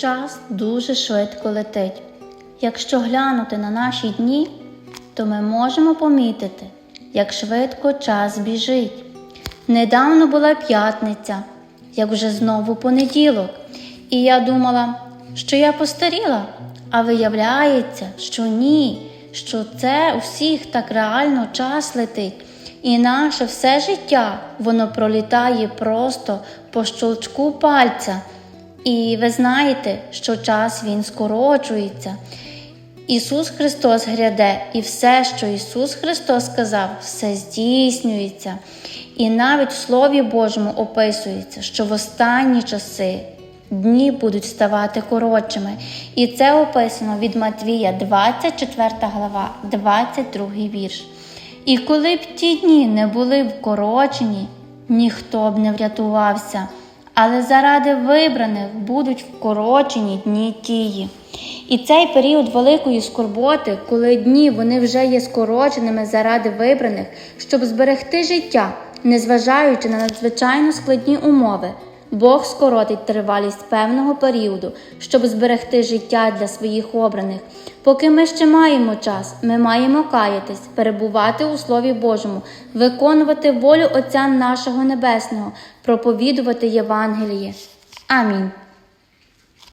Час дуже швидко летить. Якщо глянути на наші дні, то ми можемо помітити, як швидко час біжить. Недавно була п'ятниця, як вже знову понеділок, і я думала, що я постаріла, а виявляється, що ні, що це у всіх так реально час летить. І наше все життя воно пролітає просто по щелчку пальця. І ви знаєте, що час він скорочується. Ісус Христос гряде, і все, що Ісус Христос сказав, все здійснюється. І навіть в Слові Божому описується, що в останні часи дні будуть ставати коротшими. І це описано від Матвія, 24 глава, 22 вірш. І коли б ті дні не були вкорочені, ніхто б не врятувався, але заради вибраних будуть вкорочені дні тії. І цей період великої скорботи, коли дні вони вже є скороченими заради вибраних, щоб зберегти життя, незважаючи на надзвичайно складні умови, Бог скоротить тривалість певного періоду, щоб зберегти життя для своїх обраних. Поки ми ще маємо час, ми маємо каятись, перебувати у Слові Божому, виконувати волю Отця нашого Небесного, проповідувати Євангеліє. Амінь.